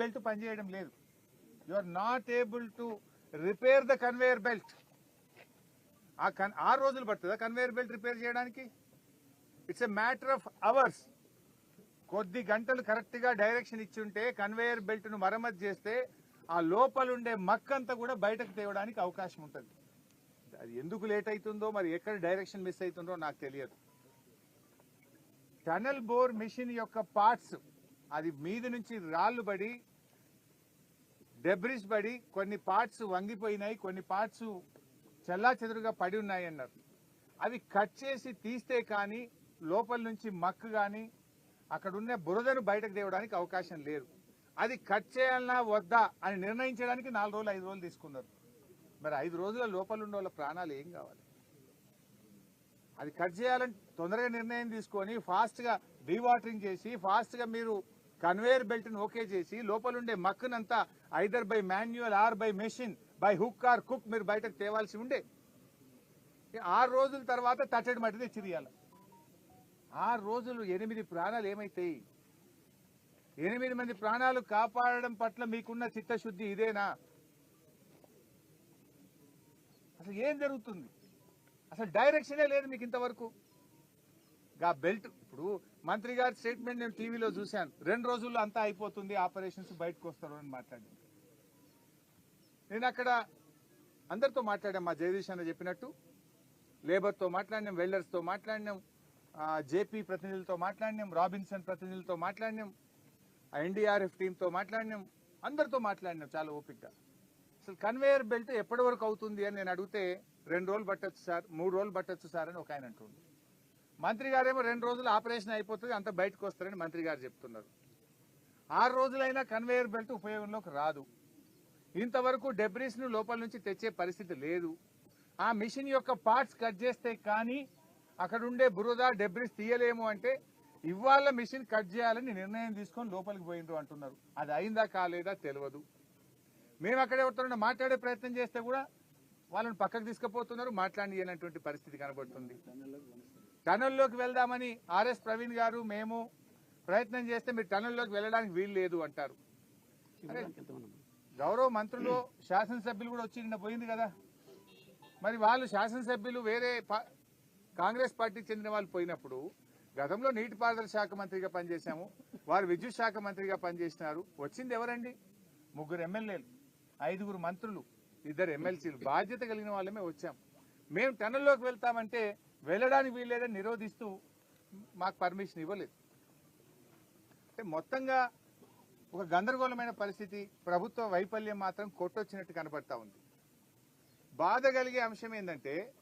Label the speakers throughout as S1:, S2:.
S1: Belt పనిచేయడం లేదు. You are not able to repair the conveyor belt ఆ కన్ ఆరు రోజులు పడుతుందా కన్వేయర్ బెల్ట్ రిపేర్ చేయడానికి? It's a matter of hours కొద్ది గంటలు కరెక్ట్గా డైరెక్షన్ ఇచ్చి ఉంటే కన్వేయర్ బెల్ట్ను మరమ్మతు చేస్తే ఆ లోపలుండే మక్కంతా కూడా బయటకు తేవడానికి అవకాశం ఉంటుంది. అది ఎందుకు లేట్ అవుతుందో మరి ఎక్కడ డైరెక్షన్ మిస్ అవుతుందో నాకు తెలియదు. టనల్ బోర్ మిషన్ యొక్క పార్ట్స్ అది మీద నుంచి రాళ్ళు పడి డెబ్రిస్ పడి కొన్ని పార్ట్స్ వంగిపోయినాయి కొన్ని పార్ట్స్ చెల్లా చెదురుగా పడి ఉన్నాయి అన్నారు. అవి కట్ చేసి తీస్తే కానీ లోపల నుంచి మక్కు కానీ అక్కడ బురదను బయటకు తేవడానికి అవకాశం లేదు. అది కట్ చేయాలన్నా వద్దా అని నిర్ణయించడానికి నాలుగు రోజులు ఐదు రోజులు తీసుకున్నారు. మరి ఐదు రోజుల లోపల ఉన్న వాళ్ళ ప్రాణాలు ఏం కావాలి? అది కట్ చేయాలని తొందరగా నిర్ణయం తీసుకొని ఫాస్ట్గా డీవాటరింగ్ చేసి ఫాస్ట్గా మీరు కన్వేయర్ బెల్ట్ని ఓకే చేసి లోపలుండే మక్కునంతా either by manual or by machine by hook or cook మీరు బయటకు తేవాల్సి ఉండే. ఆరు రోజుల తర్వాత తట్టడి మట్టి తెచ్చిరియాల ఆరు రోజులు ఎనిమిది ప్రాణాలు ఏమైతాయి? ఎనిమిది మంది ప్రాణాలు కాపాడడం పట్ల మీకున్న చిత్తశుద్ధి ఇదేనా? అసలు ఏం జరుగుతుంది? అసలు డైరెక్షనే లేదు మీకు ఇంతవరకు. గా బెల్ట్ ఇప్పుడు మంత్రి గారి స్టేట్మెంట్ నేను టీవీలో చూశాను. రెండు రోజుల్లో అంతా అయిపోతుంది ఆపరేషన్స్ బయటకు వస్తారు అని మాట్లాడింది నేను అక్కడ అందరితో మాట్లాడాం మా జగదీష్ అన్న చెప్పినట్టు. లేబర్తో మాట్లాడినాం వెల్డర్స్తో మాట్లాడినాం జేపీ ప్రతినిధులతో మాట్లాడినాం రాబిన్సన్ ప్రతినిధులతో మాట్లాడినాం ఎన్డీఆర్ఎఫ్ టీంతో మాట్లాడినాం అందరితో మాట్లాడినాం చాలా ఓపికగా అసలు కన్వేయర్ బెల్ట్ ఎప్పటి వరకు అవుతుంది అని నేను అడిగితే రెండు రోజులు పట్టొచ్చు సార్ మూడు రోజులు పట్టొచ్చు సార్ అని ఒక ఆయన అంటుండే. మంత్రి గారేమో రెండు రోజులు ఆపరేషన్ అయిపోతుంది అంత బయటకు వస్తారని మంత్రి గారు చెప్తున్నారు. ఆరు రోజులైనా కన్వేయర్ బెల్ట్ ఉపయోగంలోకి రాదు. ఇంతవరకు డెబ్రీస్ను లోపల నుంచి తెచ్చే పరిస్థితి లేదు. ఆ మిషన్ యొక్క పార్ట్స్ కట్ చేస్తే కానీ అక్కడుండే బురద డెబ్రిస్ తీయలేము అంటే ఇవాళ మిషన్ కట్ చేయాలని నిర్ణయం తీసుకొని లోపలికి పోయిండ్రు అంటున్నారు. అది అయిందా కాలేదా తెలియదు. మేము అక్కడ ఎవరితో మాట్లాడే ప్రయత్నం చేస్తే కూడా వాళ్ళని పక్కకు తీసుకుపోతున్నారు మాట్లాడినటువంటి పరిస్థితి కనబడుతుంది. టనల్లోకి వెళ్దామని ఆర్ఎస్ ప్రవీణ్ గారు మేము ప్రయత్నం చేస్తే మీరు టనల్లోకి వెళ్ళడానికి వీలు లేదు అంటారు. గౌరవ మంత్రులు శాసనసభ్యులు కూడా వచ్చి నిన్న పోయింది కదా. మరి వాళ్ళు శాసనసభ్యులు వేరే పా- కాంగ్రెస్ పార్టీకి చెందిన వాళ్ళు పోయినప్పుడు గతంలో నీటిపారుదల శాఖ మంత్రిగా పనిచేశాము వారు విద్యుత్ శాఖ మంత్రిగా పనిచేసినారు. వచ్చింది ఎవరండి? ముగ్గురు ఎమ్మెల్యేలు ఐదుగురు మంత్రులు ఇద్దరు ఎమ్మెల్సీలు. బాధ్యత కలిగిన వాళ్ళమే వచ్చాం. మేము టనల్లోకి వెళ్తామంటే వెళ్ళడానికి వీల్లేదని నిరోధిస్తూ మాకు పర్మిషన్ ఇవ్వలేదు. అంటే మొత్తంగా ఒక గందరగోళమైన పరిస్థితి ప్రభుత్వ వైఫల్యం మాత్రం కొట్టొచ్చినట్టు కనబడతా ఉంది. బాధ కలిగే అంశం ఏంటంటే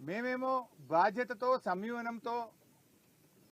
S1: మేమేమో బాధ్యతతో సంయమనంతో